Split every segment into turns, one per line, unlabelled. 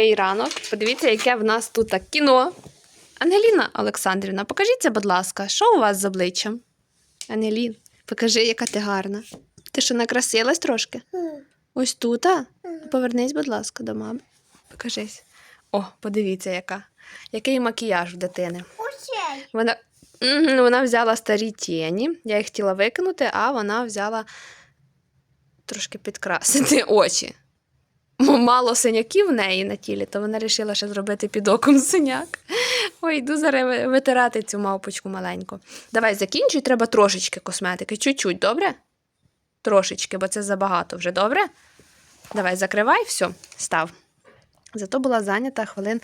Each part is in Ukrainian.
новий ранок. Подивіться, яке в нас тут кіно. Ангеліна Олександрівна, покажіться, будь ласка, що у вас з обличчям? Ангелін, покажи, яка ти гарна. Ти що накрасилась трошки? Ось тут, а? Повернись, будь ласка, до мами. Покажись. О, подивіться, яка. Який макіяж в дитини. Вона, вона взяла старі тіні. Я їх хотіла викинути, а вона взяла трошки підкрасити очі. Мало синяків в неї на тілі, то вона вирішила ще зробити під оком синяк. Ой, йду зараз витирати цю мавпочку маленьку. Давай закінчуй, треба трошечки косметики. Чуть-чуть, добре? Трошечки, бо це забагато вже, добре? Давай, закривай, все, став. Зато була зайнята хвилин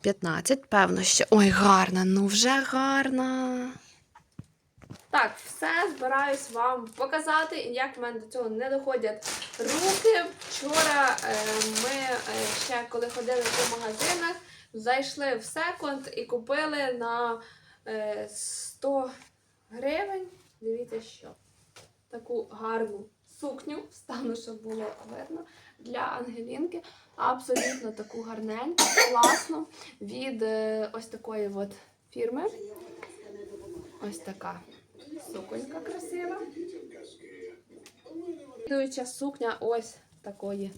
15, певно, ще. Ой, гарна, ну вже гарна. Так, все збираюсь вам показати, як в мене до цього не доходять руки. Вчора е, ми е, ще коли ходили по магазинах, зайшли в секонд і купили на е, 100 гривень. Дивіться, що таку гарну сукню, стану, щоб було видно, для Ангелінки. Абсолютно таку гарненьку, класну від е, ось такої от фірми. Ось така суконька красива. Слідуюча сукня ось такої.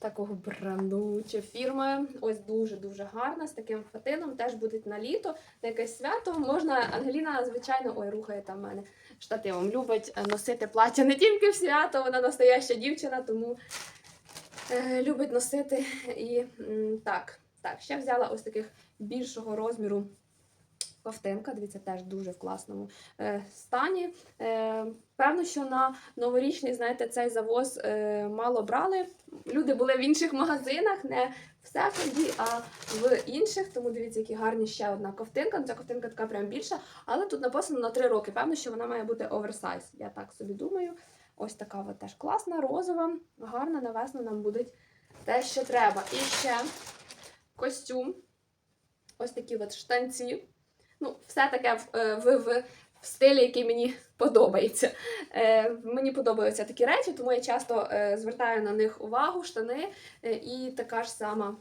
Такого бренду чи фірми. Ось дуже-дуже гарна, з таким фатином. Теж буде на літо, на якесь свято. Можна, Ангеліна, звичайно, ой, рухає там мене штативом. Любить е, носити плаття не тільки в свято, вона настояща дівчина, тому е, любить носити. І м, так, так, ще взяла ось таких більшого розміру ковтинка. Дивіться, теж дуже в класному е, стані. Е, певно, що на новорічний, знаєте, цей завоз е, мало брали. Люди були в інших магазинах, не в секонді, а в інших. Тому дивіться, які гарні ще одна ковтинка. Ну, Ця ковтинка така прям більша, але тут написано на 3 роки. Певно, що вона має бути оверсайз. Я так собі думаю. Ось така от теж класна, розова, гарна, на весну нам буде те, що треба. І ще костюм. Ось такі от штанці. Ну, все таке в, е, в, в, в стилі, який мені подобається. Е, мені подобаються такі речі, тому я часто е, звертаю на них увагу, штани е, і така ж сама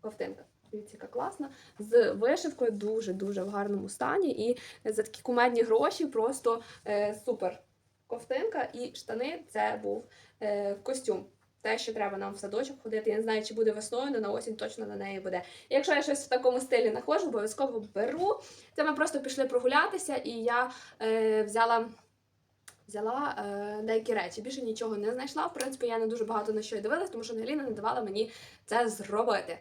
ковтинка. Дивіться, яка класна. З вишивкою дуже-дуже в гарному стані. І за такі кумедні гроші просто е, супер ковтинка і штани це був е, костюм. Те, що треба нам в садочок ходити. Я не знаю, чи буде весною, але на осінь точно на неї буде. Якщо я щось в такому стилі знаходжу, обов'язково беру. Це ми просто пішли прогулятися, і я е, взяла. Взяла е, деякі речі, більше нічого не знайшла. В принципі, я не дуже багато на що й дивилась, тому що Ангеліна не давала мені це зробити.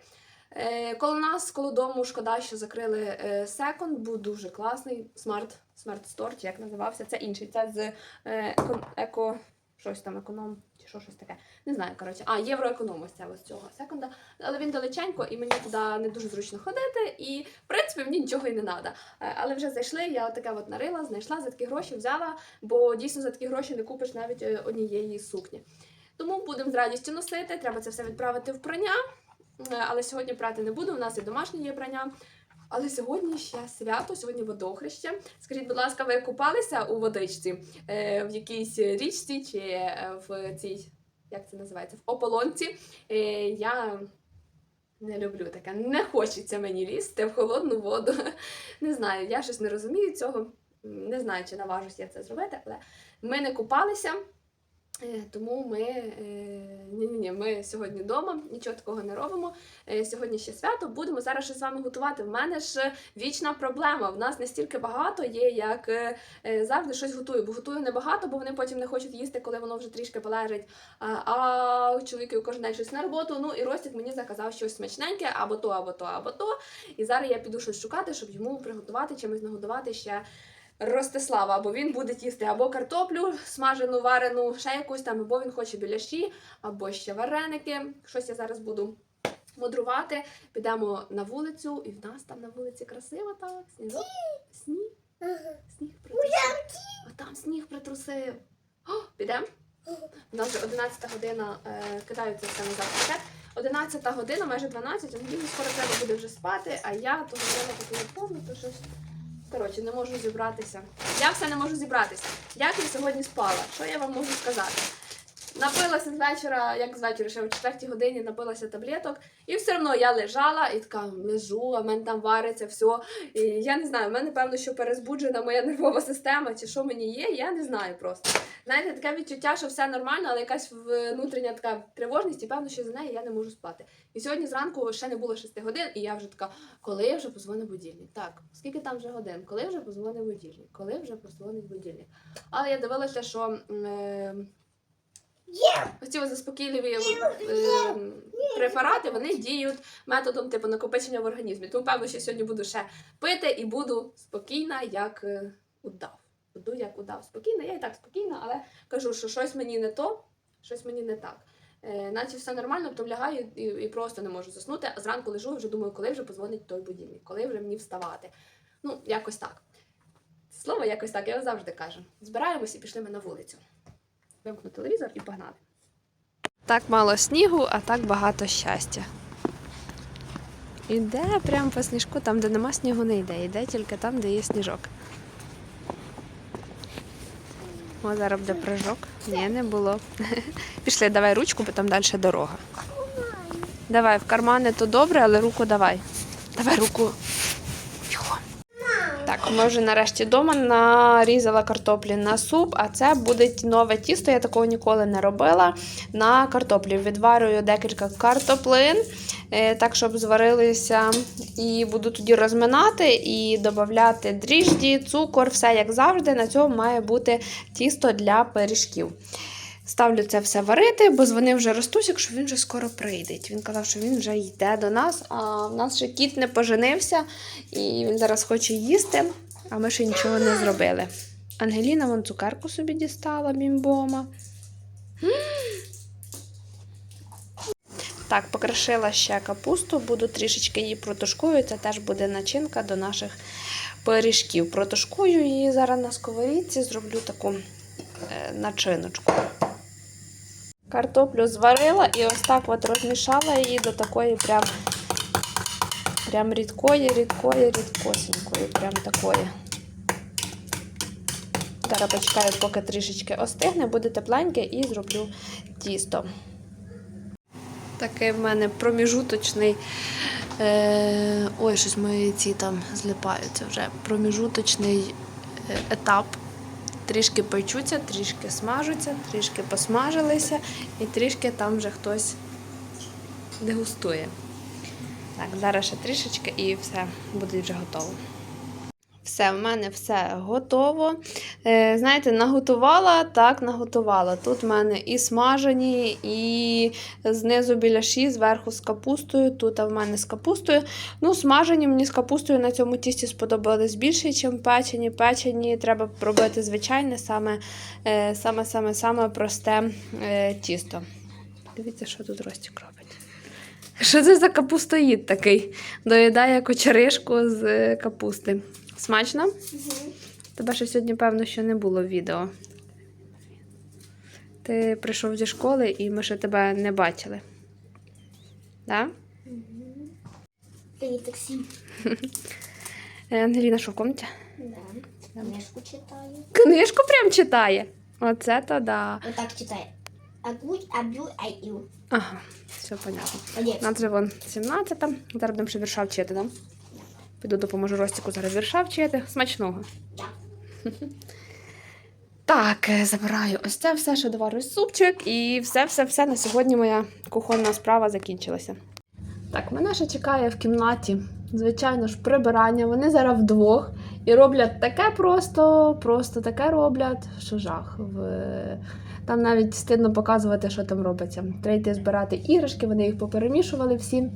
Е, коло нас, коло дому, шкода, що закрили е, секонд, був дуже класний смарт, смарт стор, чи як називався. Це інший. Це з е, еко, еко щось там економ, чи що щось таке. Не знаю, коротше. А, євроеконом ось це ось цього секунда. Але він далеченько, і мені туди не дуже зручно ходити. І, в принципі, мені нічого і не треба. Але вже зайшли, я отаке от нарила, знайшла за такі гроші, взяла, бо дійсно за такі гроші не купиш навіть е, однієї сукні. Тому будемо з радістю носити. Треба це все відправити в прання. Е, Але сьогодні прати не буду. У нас і домашнє є прання. Але сьогодні ще свято, сьогодні водохреще. Скажіть, будь ласка, ви купалися у водичці е, в якійсь річці чи е, в цій, як це називається, в ополонці? Е, я не люблю таке. Не хочеться мені лізти в холодну воду. Не знаю, я щось не розумію цього. Не знаю, чи наважусь я це зробити, але ми не купалися. Е, Тому ми ні, ні, ні, ми сьогодні вдома, нічого такого не робимо. Е, Сьогодні ще свято. Будемо зараз ще з вами готувати. В мене ж вічна проблема. В нас не стільки багато є, як е, е, завжди щось готую. Бо готую небагато, бо вони потім не хочуть їсти, коли воно вже трішки полежить. А, чоловіки кожен день щось на роботу. Ну і Ростик мені заказав щось смачненьке, або то, або то, або то. І зараз я піду щось шукати, щоб йому приготувати чимось нагодувати ще. Ростислава, або він буде їсти або картоплю смажену, варену, ще якусь там, або він хоче біляші, або ще вареники. Щось я зараз буду мудрувати. Підемо на вулицю, і в нас там на вулиці красиво так. Сніг. Сніг. Сніг притрусив. А там сніг притрусив. Підемо? У нас вже 11 година е, кидаються все назад в 11 година, майже 12, Ангеліні скоро треба буде вже спати, а я то говорила по телефону, то щось. Коротше, не можу зібратися. Я все не можу зібратися. Як я сьогодні спала? Що я вам можу сказати? Напилася з вечора, як з вечора, ще о 4 годині напилася таблеток, і все одно я лежала і така лежу, а в мене там вариться все. І я не знаю, в мене певно, що перезбуджена моя нервова система, чи що мені є, я не знаю просто. Знаєте, таке відчуття, що все нормально, але якась внутрішня така тривожність, і певно, що за неї я не можу спати. І сьогодні зранку ще не було 6 годин, і я вже така, коли вже позвонить будильник? Так, скільки там вже годин? Коли вже позвонить будильник? Коли вже позвонить будильник? Але я дивилася, що. Е, Ось ці заспокійливі е, препарати вони діють методом типу накопичення в організмі. Тому певно, що сьогодні буду ще пити і буду спокійна, як е, удав. Буду як удав. Спокійна, я і так спокійна, але кажу, що щось мені не то, щось мені не так. Е, наче все нормально, потім лягаю і, і просто не можу заснути. А зранку лежу і вже думаю, коли вже позвонить той будильник, коли вже мені вставати. Ну, якось так. Слово якось так, я завжди кажу. Збираємось і пішли ми на вулицю. Вимкну телевізор і погнали. Так мало снігу, а так багато щастя. Іде прямо по сніжку, там, де нема снігу, не йде. Йде тільки там, де є сніжок. О, зараз буде прыжок. Ні, не було. Пішли, давай ручку, бо там далі дорога. Давай, в кармани то добре, але руку давай. Давай руку. Так, ми вже нарешті вдома нарізала картоплі на суп, а це буде нове тісто, я такого ніколи не робила. На картоплі відварюю декілька картоплин, е, так, щоб зварилися. І буду тоді розминати і додати дріжджі, цукор, все як завжди. На цьому має бути тісто для пиріжків. Ставлю це все варити, бо вони вже ростуть, якщо він вже скоро прийде. Він казав, що він вже йде до нас, а в нас ще кіт не поженився, і він зараз хоче їсти, а ми ще нічого не зробили. Ангеліна вон цукерку собі дістала бімбома. Так, покришила ще капусту, буду трішечки її протушкую. Це теж буде начинка до наших пиріжків. Протушкую її зараз на сковорідці, зроблю таку е, начиночку. Картоплю зварила і ось так от розмішала її до такої прям, прям рідкої, рідкої, рідкосінької, прям такої. Зараз почекаю, поки трішечки остигне, буде тепленьке і зроблю тісто. Такий в мене проміжуточний. Е, ой, щось мої ці там злипаються вже. Проміжуточний е, етап. Трішки печуться, трішки смажуться, трішки посмажилися, і трішки там вже хтось дегустує. Так, зараз ще трішечки і все, буде вже готово. Все, в мене все готово. Е, знаєте, наготувала, так, наготувала. Тут в мене і смажені, і знизу біляші, зверху з капустою. Тут в мене з капустою. Ну, смажені мені з капустою на цьому тісті сподобались більше, ніж печені. Печені треба робити звичайне, саме, е, саме, саме, саме просте е, тісто. Дивіться, що тут Ростік робить. Що це за капустоїд такий? Доїдає кочеришку з е, капусти. Смачно? Тебе ще сьогодні, певно, що не було відео. Ти прийшов зі школи і ми ще тебе не бачили. Да?
Привіт, Оксім.
Е, Ангеліна, що в комнаті?
Да. Книжку читаю.
Книжку прям читає. Оце то да.
Отак читає.
Ага, все понятно.
Молодець.
На це вон 17 Зараз будемо ще вірша вчити, да? Піду допоможу Ростіку зараз вірша вчити. Смачного. Так, е, забираю ось це все, що доварю супчик, і все-все-все на сьогодні моя кухонна справа закінчилася. Так, мене ще чекає в кімнаті, звичайно ж, прибирання. Вони зараз вдвох і роблять таке просто, просто таке роблять, що жах. В... Там навіть стидно показувати, що там робиться. Треба йти збирати іграшки, вони їх поперемішували всі.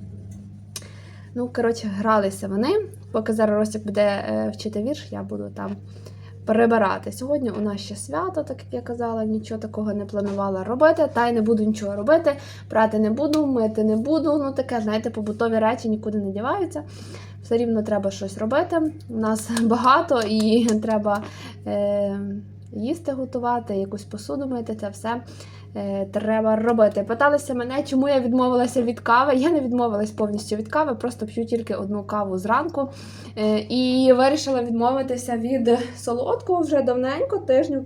Ну, коротше, гралися вони. Поки зараз Ростик буде е, вчити вірш, я буду там прибирати. Сьогодні у нас ще свято, так як я казала, нічого такого не планувала робити, та й не буду нічого робити, прати не буду, мити не буду. Ну таке, знаєте, побутові речі нікуди не діваються. Все рівно треба щось робити. У нас багато і треба е, їсти готувати, якусь посуду мити, це все. Е, Треба робити. Питалися мене, чому я відмовилася від кави. Я не відмовилась повністю від кави, просто п'ю тільки одну каву зранку. Е, І вирішила відмовитися від солодкого вже давненько, тижню,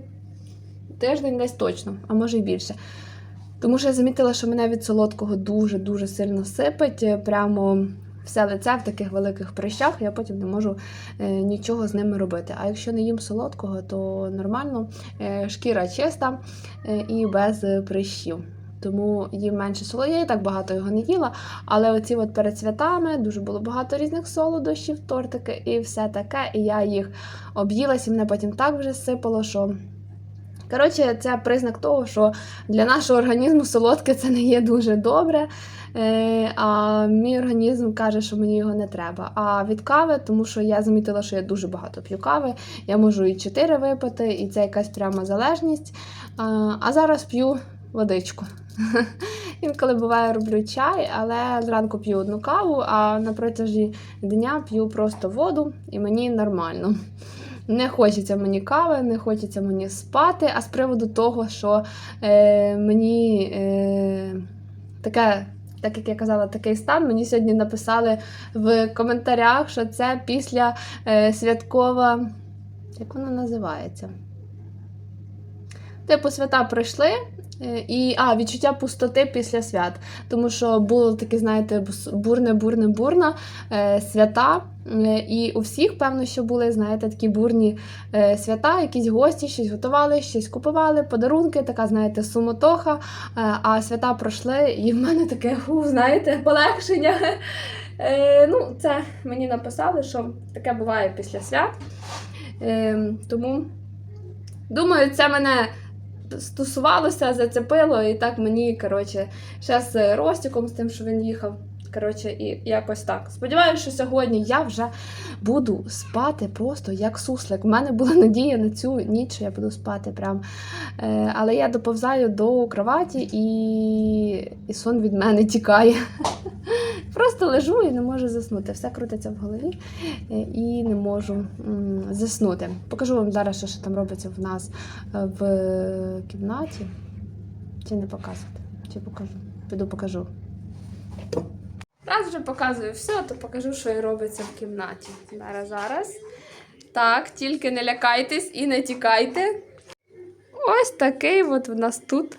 тиждень десь точно, а може й більше. Тому що я замітила, що мене від солодкого дуже-дуже сильно сипить. е, Прямо все лице в таких великих прищах, я потім не можу е, нічого з ними робити. А якщо не їм солодкого, то нормально, е, шкіра чиста е, і без прищів. Тому їм менше солодкого. Я і так багато його не їла. Але оці от перед святами дуже було багато різних солодощів, тортики і все таке. І я їх об'їлась, і мене потім так вже сипало, що. Коротше, це признак того, що для нашого організму солодке це не є дуже добре. Е, а мій організм каже, що мені його не треба. А від кави, тому що я замітила, що я дуже багато п'ю кави. Я можу і 4 випити, і це якась пряма залежність. А зараз п'ю водичку. Інколи буває, роблю чай, але зранку п'ю одну каву, а на протязі дня п'ю просто воду, і мені нормально. Не хочеться мені кави, не хочеться мені спати. А з приводу того, що е, мені е, таке, так як я казала, такий стан, мені сьогодні написали в коментарях, що це після е, святкова. Як вона називається? Типу, свята пройшли, е, і а, відчуття пустоти після свят. Тому що було таке, знаєте, бурне, бурне, бурна е, свята. Е, І у всіх, певно, що були, знаєте, такі бурні е, свята, якісь гості, щось готували, щось купували, подарунки, така, знаєте, суматоха. Е, а свята пройшли, і в мене таке, фу, знаєте, полегшення. Е, ну, це мені написали, що таке буває після свят. Е, тому думаю, це мене стосувалося, зацепило, і так мені, коротше, ще з Ростіком, з тим, що він їхав. Коротше, і якось так. Сподіваюся, що сьогодні я вже буду спати просто як суслик. У мене була надія на цю ніч, що я буду спати прям. Е, але я доповзаю до кроваті і, і сон від мене тікає. Просто лежу і не можу заснути. Все крутиться в голові е, і не можу заснути. Покажу вам зараз, що, там робиться в нас е, в кімнаті. Чи не показувати? Чи покажу? Піду покажу. Раз вже показую все, то покажу, що і робиться в кімнаті. Зараз, зараз. Так, тільки не лякайтесь і не тікайте. Ось такий от у нас тут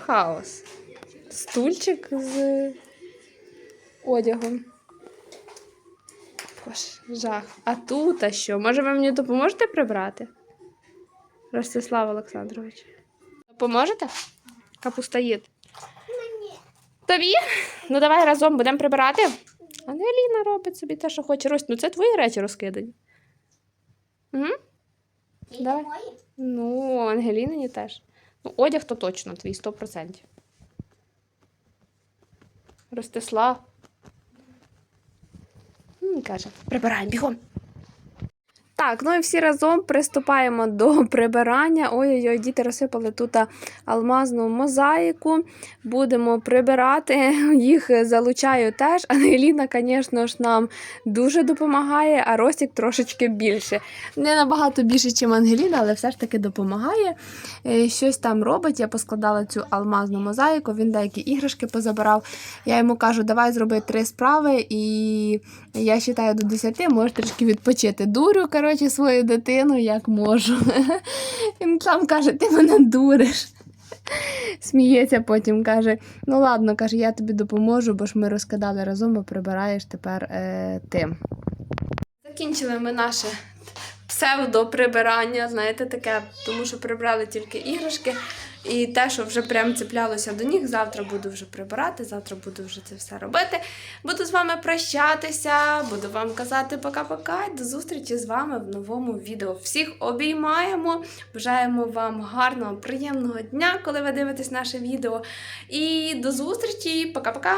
хаос. Стульчик з одягом. Боже, жах. А тут а що? Може, ви мені допоможете прибрати? Ростислав Олександрович. Допоможете? Капустоїд. Тобі? Ну давай разом будемо прибирати. Ангеліна робить собі те, що хоче. Рось, ну це твої речі розкидані. Угу. Давай. Ну, Ангелінині теж. Ну, одяг то точно твій 100%. Ростислав. Каже, прибираємо бігом. Так, ну і всі разом приступаємо до прибирання. Ой-ой-ой, діти розсипали тут алмазну мозаїку. Будемо прибирати. Їх залучаю теж. Ангеліна, звісно ж, нам дуже допомагає, а Ростік трошечки більше. Не набагато більше, ніж Ангеліна, але все ж таки допомагає. Е, Щось там робить. Я поскладала цю алмазну мозаїку, він деякі іграшки позабирав. Я йому кажу, давай зроби три справи, і я вважаю до 10, можеш трішки відпочити. Дурю, коротше, свою дитину як можу. Він сам каже, ти мене дуриш. Сміється потім, каже: ну ладно, каже, я тобі допоможу, бо ж ми розкидали разом, а прибираєш тепер е, ти. Закінчили ми наше псевдо прибирання, знаєте, таке, тому що прибрали тільки іграшки. І те, що вже прям цеплялося до ніг, завтра буду вже прибирати, завтра буду вже це все робити. Буду з вами прощатися, буду вам казати пока-пока. До зустрічі з вами в новому відео. Всіх обіймаємо, бажаємо вам гарного, приємного дня, коли ви дивитесь наше відео. І до зустрічі, пока-пока!